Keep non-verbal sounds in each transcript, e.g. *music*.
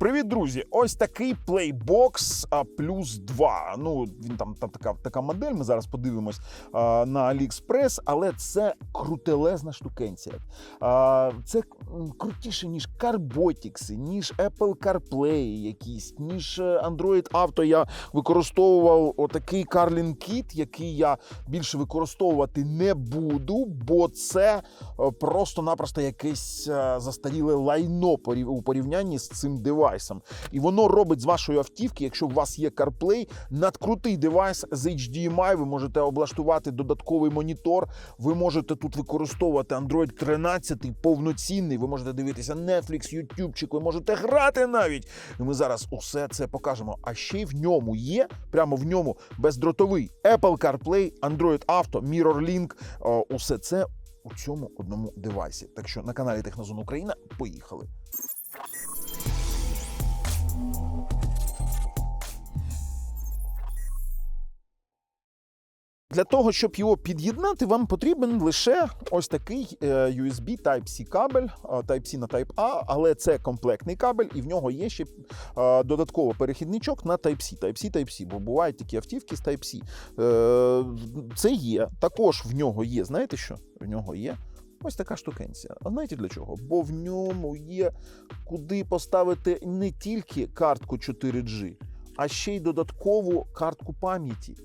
Привіт, друзі! Ось такий Playbox плюс 2. Ну, він там, там така, така модель. Ми зараз подивимось а, на AliExpress, але це крутелезна штукенція. А, це крутіше, ніж Carbotics, ніж Apple CarPlay якісь, ніж е, Android Auto. Я використовував отакий Carlin Kit, який я більше використовувати не буду, бо це е, просто-напросто якесь е, застаріле лайно у порівнянні з цим девайсом. І воно робить з вашої автівки, якщо у вас є CarPlay, надкрутий девайс з HDMI. Ви можете облаштувати додатковий монітор. Ви можете тут використовувати Android 13 повноцінний. Ви можете дивитися Netflix, YouTube, ви можете грати навіть. І ми зараз усе це покажемо. А ще й в ньому є, прямо в ньому бездротовий Apple CarPlay, Android Auto, MirrorLink. О, Усе це у цьому одному девайсі. Так що на каналі Технозон Україна поїхали. Для того, щоб його під'єднати, вам потрібен лише ось такий е, USB Type-C кабель, е, Type-C на Type-A, але це комплектний кабель, і в нього є ще е, додатково перехідничок на Type-C. Type-C, Type-C, бо бувають такі автівки з Type-C. Це є. Також в нього є, знаєте що? В нього є. Ось така штукенція. А знаєте для чого? Бо в ньому є куди поставити не тільки картку 4G, а ще й додаткову картку пам'яті.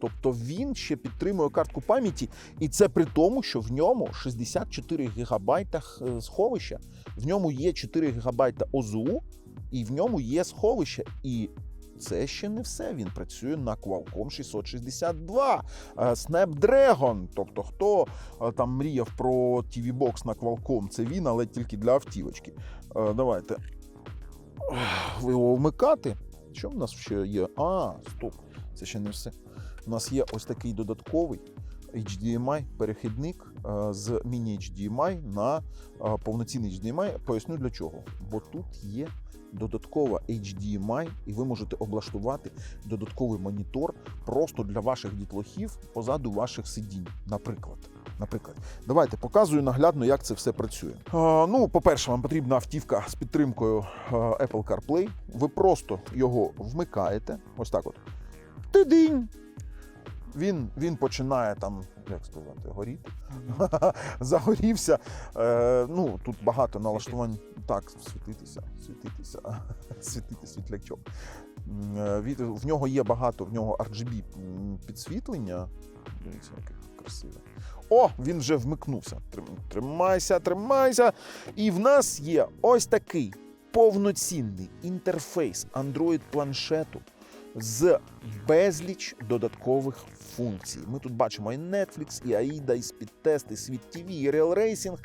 Тобто він ще підтримує картку пам'яті, і це при тому, що в ньому 64 гігабайта сховища, в ньому є 4 гігабайта ОЗУ, і в ньому є сховище. І це ще не все. Він працює на Qualcomm 662 е, Snapdragon. Тобто, хто е, там мріяв про TV Box на Qualcomm, це він, але тільки для автівочки. Е, Давайте його вмикати. Що в нас ще є? А, стоп, це ще не все. У нас є ось такий додатковий HDMI перехідник е, з міні-HDMI на е, повноцінний HDMI. Поясню для чого. Бо тут є додаткова HDMI, і ви можете облаштувати додатковий монітор просто для ваших дітлохів позаду ваших сидінь, наприклад. Наприклад, давайте показую наглядно, як це все працює. Е, ну, по-перше, вам потрібна автівка з підтримкою Apple CarPlay. Ви просто його вмикаєте. Ось так от. Тидинь! Він, він починає там, як сказати, горіти. *laughs* Загорівся. Е, ну, тут багато налаштувань. Так, світитися, світитися, *laughs* світити світлячок. Е, В нього є багато, в нього RGB підсвітлення. Дивіться, яке красиве. О, він вже вмикнувся. Тримайся, тримайся. І в нас є ось такий повноцінний інтерфейс Android планшету з безліч додаткових функцій. Ми тут бачимо і Netflix, і AIDA, і Speedtest, і Світ TV, і Real Racing.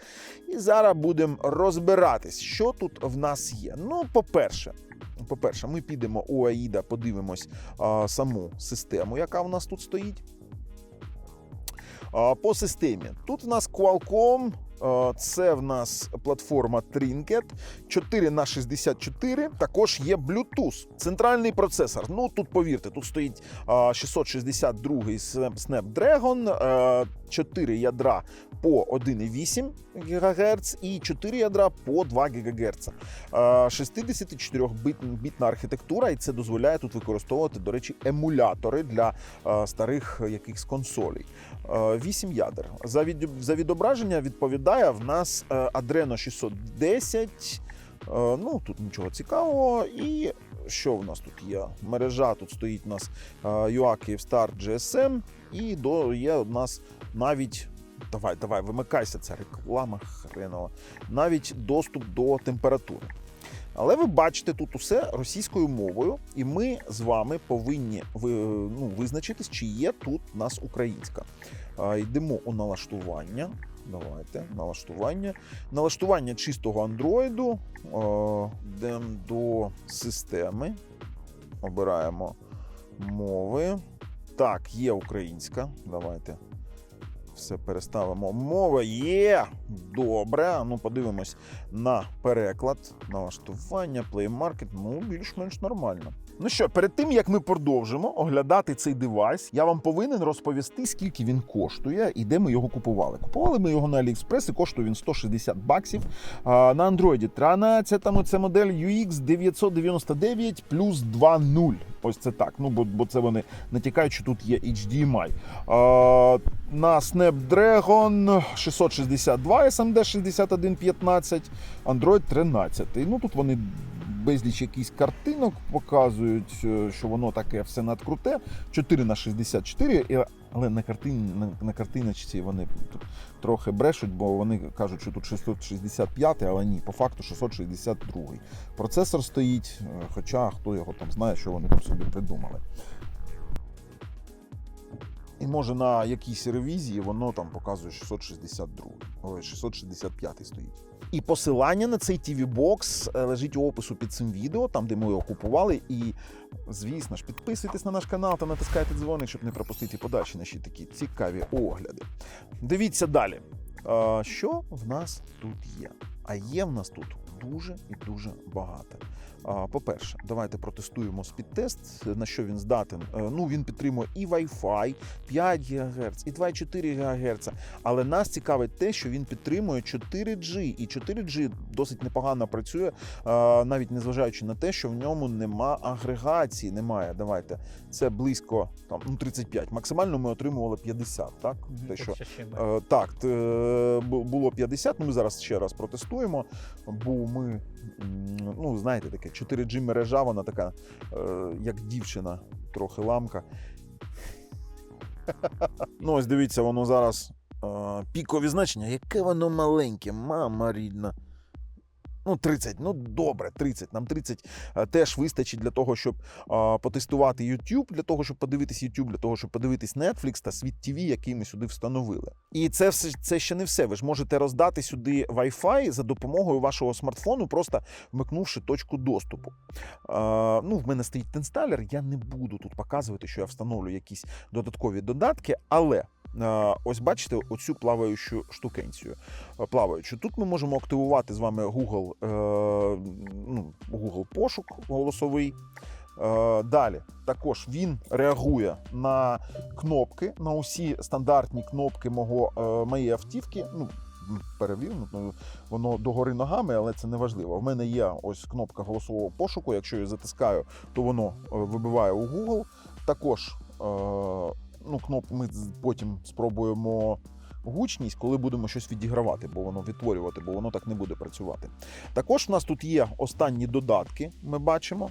І зараз будемо розбиратись, що тут в нас є. Ну, по-перше, по-перше, ми підемо у AIDA, подивимось а, саму систему, яка в нас тут стоїть. А, По системі. Тут в нас Qualcomm, це в нас платформа Trinket 4 на 64. Також є Bluetooth, центральний процесор. Ну тут повірте, тут стоїть 662 Snap- Snapdragon, е, 4 ядра по 1,8 ГГц і 4 ядра по 2 ГГц. 64-бітна архітектура, і це дозволяє тут використовувати, до речі, емулятори для е, старих якихось консолей. 8 ядер. За, відображення відповідає в нас е, Adreno 610. Е, Ну, тут нічого цікавого. І що в нас тут є? Мережа тут стоїть у нас е, UA Kyivstar GSM, і до, є у нас навіть. Давай, давай, вимикайся, це реклама хренова. Навіть доступ до температури. Але ви бачите тут усе російською мовою, і ми з вами повинні ви, ну, визначитись, чи є тут у нас українська. Йдемо у налаштування. Давайте, налаштування. Налаштування чистого андроїду. Йдемо до системи. Обираємо мови. Так, є українська. Давайте все переставимо. Мова є. Добре. Ну, подивимось на переклад, налаштування, Market. Ну, більш-менш нормально. Ну що, перед тим як ми продовжимо оглядати цей девайс, я вам повинен розповісти, скільки він коштує і де ми його купували. Купували ми його на AliExpress і коштує він 160 баксів. А, на Android 13 там це модель UX 999 плюс 2.0. Ось це так. Ну бо, бо це вони натякають, що тут є HDMI. А, на Snapdragon 662 SMD 6115, Android 13. Ну тут вони безліч якісь картинок показують, е, що воно таке все надкруте. 4 на 64, але на картин, на, на картиночці вони трохи брешуть, бо вони кажуть, що тут 665, але ні, по факту 662. Процесор стоїть, е, хоча хто його там знає, що вони там собі придумали. І може на якійсь ревізії воно там показує 662, ой, 665 стоїть. І посилання на цей TV Box е, лежить у опису під цим відео, там де ми його купували. І, звісно ж, підписуйтесь на наш канал та натискайте дзвоник, щоб не пропустити подальші наші такі цікаві огляди. Дивіться далі. Що в нас тут є? А є в нас тут дуже і дуже багато. По-перше, давайте протестуємо спідтест, на що він здатен. Е, Ну, він підтримує і Wi-Fi 5 ГГц, і 2,4 ГГц. Але нас цікавить те, що він підтримує 4G, і 4G досить непогано працює, е, навіть незважаючи на те, що в ньому нема агрегації. Немає. Давайте це близько там ну 35. Максимально ми отримували 50, Так, те, що Е, Так, було 50, ну ми зараз ще раз протестуємо, бо ми, ну знаєте, таке 4G мережа, вона така, е, як дівчина, трохи ламка. Ну, ось дивіться, воно зараз е, пікові значення. Яке воно маленьке, мама рідна. Ну, 30, ну добре, 30. Нам 30 е, теж вистачить для того, щоб е, потестувати YouTube, для того, щоб подивитись YouTube, для того, щоб подивитись Netflix та Світ TV, який ми сюди встановили. І це все це ще не все. Ви ж можете роздати сюди Wi-Fi за допомогою вашого смартфону, просто вмикнувши точку доступу. Е, ну, в мене стоїть інсталер. Я не буду тут показувати, що я встановлю якісь додаткові додатки, але. Е, Ось бачите оцю плаваючу штукенцію. е, Плаваючу. Тут ми можемо активувати з вами Google, е, ну, Google пошук голосовий. Далі також він реагує на кнопки, на усі стандартні кнопки мого, моєї автівки. Ну, ну, воно догори ногами, але це не важливо. В мене є ось кнопка голосового пошуку. Якщо я затискаю, то воно вибиває у Google. Також ну, кноп, ми потім спробуємо гучність, коли будемо щось відігравати, бо воно відтворювати, бо воно так не буде працювати. Також в нас тут є останні додатки, ми бачимо.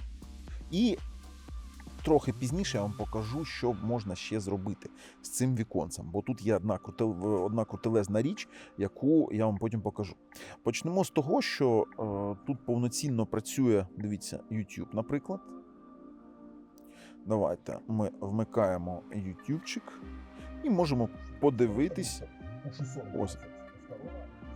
І трохи пізніше я вам покажу, що можна ще зробити з цим віконцем. Бо тут є одна, крутел- одна крутелезна річ, яку я вам потім покажу. Почнемо з того, що е, тут повноцінно працює, дивіться, YouTube, наприклад. Давайте ми вмикаємо YouTubeчик і можемо подивитись ось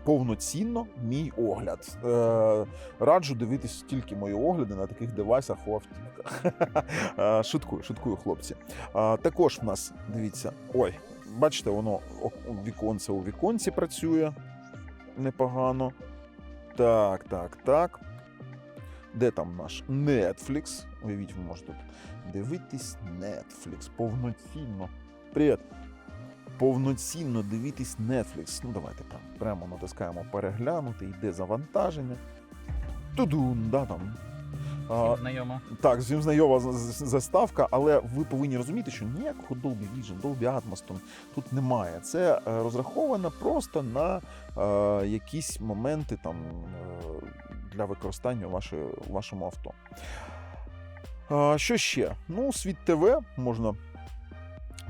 повноцінно мій огляд. Е, раджу дивитись тільки мої огляди на таких девайсах у автівках. *laughs* Е, шуткую, шуткую, хлопці. Е, також в нас дивіться, ой, бачите, воно віконце у віконці працює непогано. Так, так, так. Де там наш Netflix? Уявіть, ви можете дивитись Netflix повноцінно. Привіт! Повноцінно дивитись Netflix. Ну, давайте прям, прямо натискаємо переглянути, йде завантаження. Тудун, да, там. А, Знайомо. так, з ним знайома заставка, але ви повинні розуміти, що ніякого Dolby Vision, Dolby Atmos тут немає. Це е, розраховано просто на е, якісь моменти там е, для використання ваше- вашому авто. Що ще? Ну, світ ТВ можна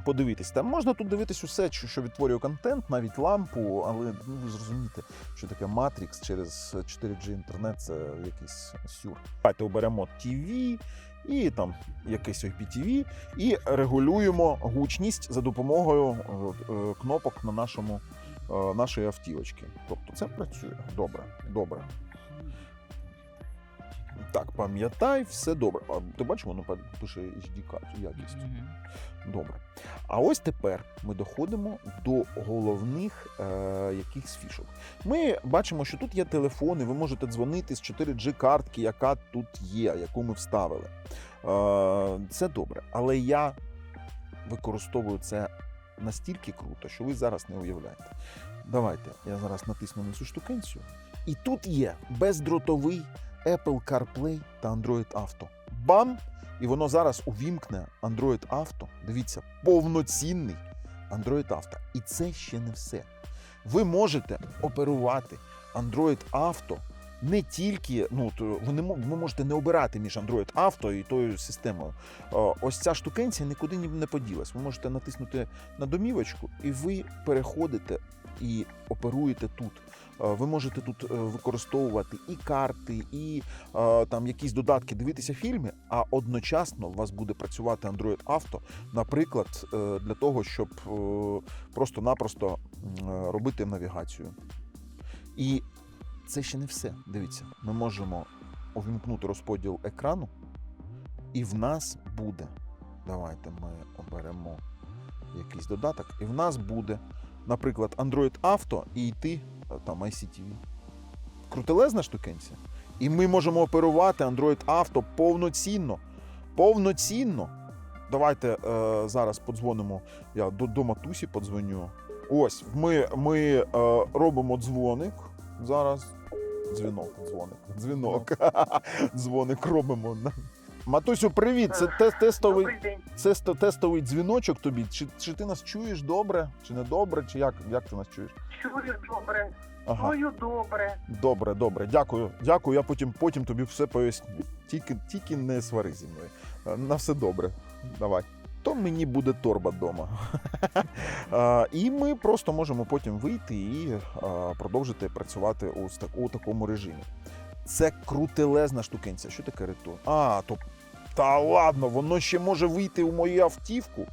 подивитись. Там можна тут дивитись усе, що, відтворює контент, навіть лампу, але ну, ви зрозумієте, що таке Matrix через 4G інтернет це якийсь сюр. Давайте оберемо TV і там якийсь IPTV, і регулюємо гучність за допомогою е, е, кнопок на нашому е, нашої автівочки. Тобто це працює добре, добре. Так, пам'ятай, все добре. А ти бачиш, воно пише HD карту, якість. Добре. А ось тепер ми доходимо до головних е, якихось фішок. Ми бачимо, що тут є телефони, ви можете дзвонити з 4G картки, яка тут є, яку ми вставили. Е, це добре. Але я використовую це настільки круто, що ви зараз не уявляєте. Давайте я зараз натисну на цю штукенцію. І тут є бездротовий Apple CarPlay та Android Auto. Бам! І воно зараз увімкне Android Auto. Дивіться, повноцінний Android Auto. І це ще не все. Ви можете оперувати Android Auto не тільки, ну ви не ви можете не обирати між Android Auto і тою системою. Ось ця штукенція нікуди ні- не поділась. Ви можете натиснути на домівочку, і ви переходите і оперуєте тут. Е, Ви можете тут е, використовувати і карти, і е, там якісь додатки, дивитися фільми, а одночасно у вас буде працювати Android Auto, наприклад, для того, щоб просто-напросто робити навігацію. І це ще не все. Dивіться, ми можемо увімкнути розподіл екрану, і в нас буде. Давайте ми оберемо якийсь додаток, і в нас буде, наприклад, Android Auto і йти е, там ICTV. Крутелезна штукенція. І ми можемо оперувати Android Auto повноцінно. Повноцінно. Давайте е, зараз подзвонимо. Я до, до матусі подзвоню. Ось, ми, ми е, робимо дзвоник. Зараз. Дзвінок, дзвоник. Дзвінок. *laughs* Дзвоник робимо. Матусю, привіт! Це те- тестовий, Добрий день. це ст- тестовий дзвіночок тобі. Чи, чи ти нас чуєш добре, чи не добре, чи як, як ти нас чуєш? Чую добре. Ага. Чую добре. Добре, добре, дякую. Дякую. Я потім, потім тобі все поясню. Тільки, тільки не свари зі мною. Е, На все добре. Давай. То мені буде торба вдома. *laughs* І ми просто можемо потім вийти і е, продовжити працювати у, ста- у такому режимі. Це крутелезна штукенця. Що таке ретурн? А, то. Та ладно, воно ще може вийти у мою автівку.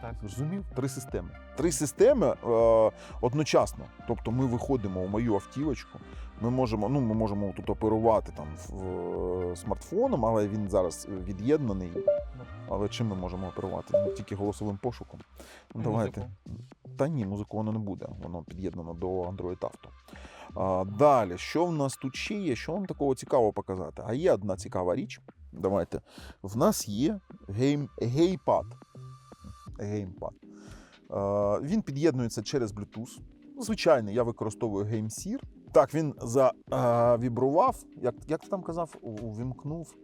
Так. Зрозумів? Три системи. Три системи е, одночасно. Тобто ми виходимо у мою автівочку. Ми можемо, ну, ми можемо тут оперувати там в, е, смартфоном, але він зараз від'єднаний. Але чим ми можемо оперувати? Ну, тільки голосовим пошуком. Ну, давайте. Музику. Та ні, музику воно не буде. Воно під'єднано до Android Auto. А, далі, що в нас тут ще є? Що вам такого цікавого показати? А є одна цікава річ. Давайте. В нас є гейм, гейпад. Геймпад. Е, він під'єднується через Bluetooth. Звичайний, я використовую GameSeer. Так, він завібрував. Як, як ти там казав, увімкнув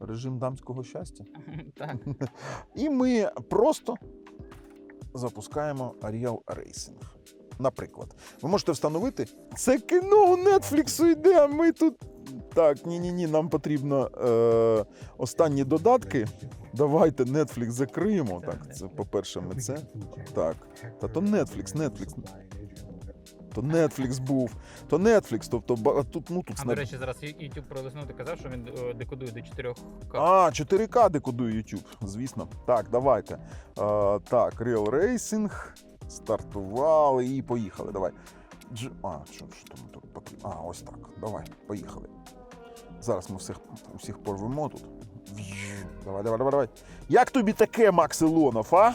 режим дамського щастя. *laughs* Так. І ми просто запускаємо Real Racing. Наприклад, ви можете встановити це кіно у Netflix йде, а ми тут. Так, ні-ні ні, нам потрібно е, останні додатки. Давайте Netflix закриємо. Так, це по-перше, ми це. Так. Та то Netflix, Netflix. То Netflix був, то Netflix, тобто ба- тут, ну тут А до речі, зараз YouTube пролиснув, ти казав, що він е, декодує до 4К. А, 4К декодує YouTube, звісно. Так, давайте. Е, так, Real Racing. Стартували і поїхали. Давай. Дж... А, що, що там тут потрібно? А, ось так. Давай, поїхали. Зараз ми всіх, усіх порвемо тут. Давай, давай, давай, давай. Як тобі таке, Макс Ілонов, а?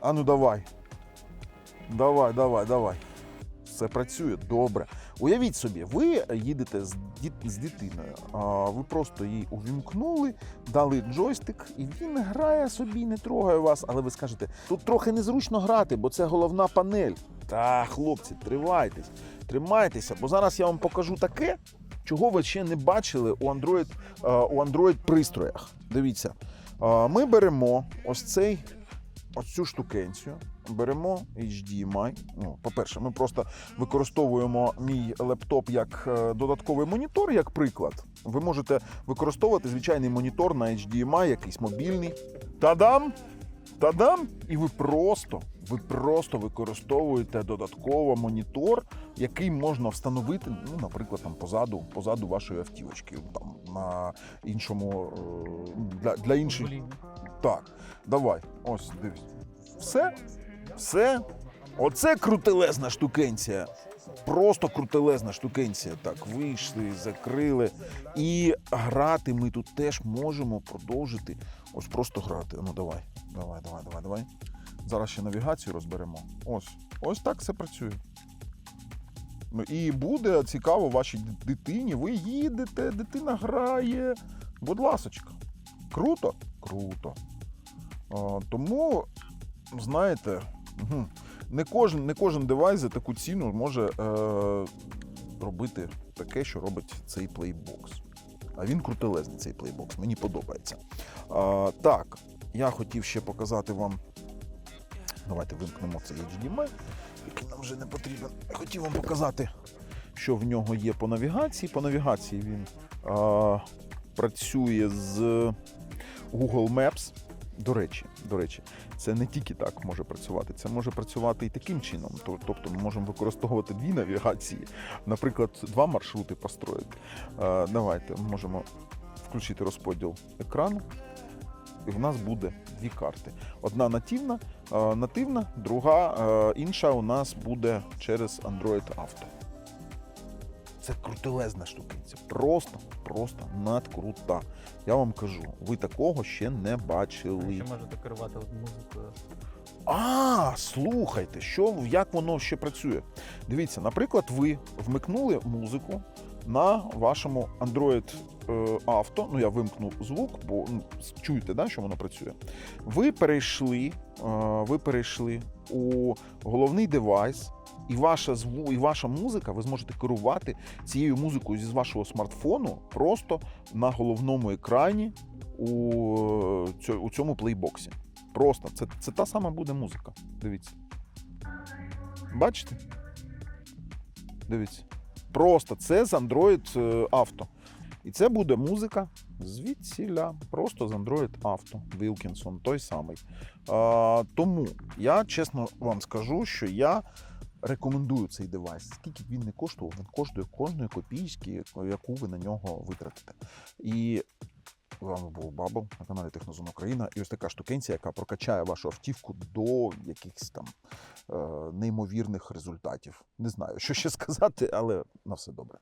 А ну давай. Давай, давай, давай. Все працює добре. Уявіть собі, ви їдете з, діт... з дитиною, а ви просто її увімкнули, дали джойстик, і він грає собі, не трогає вас. Але ви скажете, тут трохи незручно грати, бо це головна панель. Та, хлопці, тривайтесь, тримайтеся, бо зараз я вам покажу таке, чого ви ще не бачили у Android, е, у Android пристроях. Дивіться, е, ми беремо ось цей. Ось цю штукенцію беремо HDMI. Ну, по-перше, ми просто використовуємо мій лептоп як е, додатковий монітор, як приклад. Ви можете використовувати звичайний монітор на HDMI, якийсь мобільний. Та-дам! Та-дам! І ви просто, ви просто використовуєте додатково монітор, який можна встановити, ну, наприклад, там позаду, позаду вашої автівочки, там на іншому е, для, для інших. Так, давай, ось дивись. Все? Все? Оце крутелезна штукенція. Просто крутелезна штукенція. Так, вийшли, закрили. І грати ми тут теж можемо продовжити. Ось просто грати. Ну давай, давай, давай, давай, давай. Зараз ще навігацію розберемо. Ось, ось так все працює. Ну, І буде цікаво вашій дитині. Ви їдете, дитина грає. Будь ласочка. Круто? Круто. А, тому, знаєте, мгм, не кожен, не кожен девайс за таку ціну може е, робити таке, що робить цей плейбокс. А він крутелезний, цей плейбокс. Мені подобається. А, так, я хотів ще показати вам. Давайте вимкнемо цей HDMI, який нам вже не потрібен. Я Хотів вам показати, що в нього є по навігації. По навігації він а, працює з Google Maps. До речі, до речі, це не тільки так може працювати, це може працювати і таким чином. Тобто ми можемо використовувати дві навігації, наприклад, два маршрути построїти. Е, Давайте можемо включити розподіл екрану, і в нас буде дві карти. Одна нативна, е, нативна, друга е, інша у нас буде через Android Auto. Це крутелезна штукиця. Просто, просто надкрута. Я вам кажу, ви такого ще не бачили. Ще можете керувати музикою. А, слухайте, що як воно ще працює? Дивіться, наприклад, ви вмикнули музику на вашому Android е, Auto. Ну, я вимкнув звук, бо ну, чуєте, да, що воно працює. Ви перейшли, е, ви перейшли у головний девайс. І ваша зву, і ваша музика, ви зможете керувати цією музикою зі вашого смартфону просто на головному екрані у, е, у цьому плейбоксі. Просто це, це та сама буде музика. Дивіться. Бачите? Дивіться. Просто це з Android е, Auto. І це буде музика звідсіля. Просто з Android Auto. Wilkinson, той самий. А, тому я чесно вам скажу, що я рекомендую цей девайс. Скільки він не коштував, він коштує кожної копійки, яку ви на нього витратите. І з вами був Бабл на каналі Технозон Україна. І ось така штукенція, яка прокачає вашу автівку до якихось там е, неймовірних результатів. Не знаю, що ще *laughs* сказати, але на все добре.